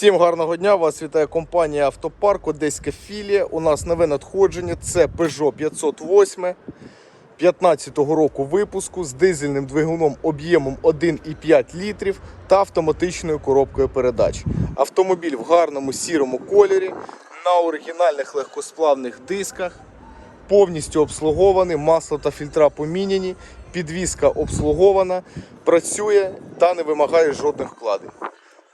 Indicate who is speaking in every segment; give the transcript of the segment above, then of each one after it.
Speaker 1: Всім гарного дня! Вас вітає компанія Автопарк Одеська філія. У нас нове надходження. Це Peugeot 508 15-го року випуску з дизельним двигуном об'ємом 1,5 літрів та автоматичною коробкою передач. Автомобіль в гарному сірому кольорі на оригінальних легкосплавних дисках. Повністю обслугований, масло та фільтра поміняні, підвізка обслугована, працює та не вимагає жодних вкладень.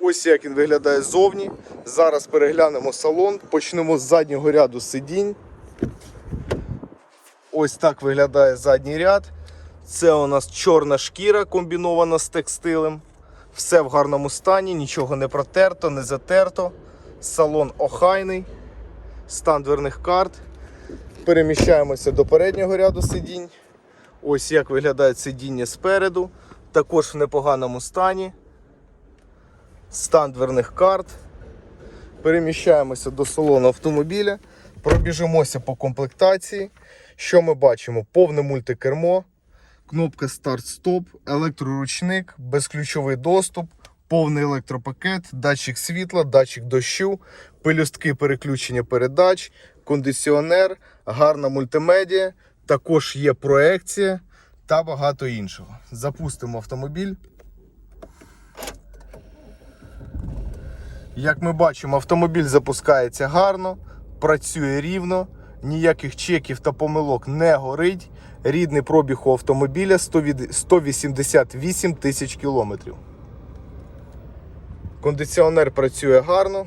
Speaker 1: Ось як він виглядає ззовні. Зараз переглянемо салон. Почнемо з заднього ряду сидінь. Ось так виглядає задній ряд. Це у нас чорна шкіра комбінована з текстилем. Все в гарному стані, нічого не протерто, не затерто. Салон охайний, стан дверних карт. Переміщаємося до переднього ряду сидінь. Ось як виглядає сидіння спереду. Також в непоганому стані. Стан дверних карт. Переміщаємося до салону автомобіля. Пробіжимося по комплектації. Що ми бачимо? Повне мультикермо, кнопка старт-стоп, електроручник, безключовий доступ, повний електропакет, датчик світла, датчик дощу, пелюстки переключення передач, кондиціонер, гарна мультимедіа, також є проекція та багато іншого. Запустимо автомобіль. Як ми бачимо, автомобіль запускається гарно, працює рівно, ніяких чеків та помилок не горить. Рідний пробіг у автомобіля 188 тисяч кілометрів. Кондиціонер працює гарно.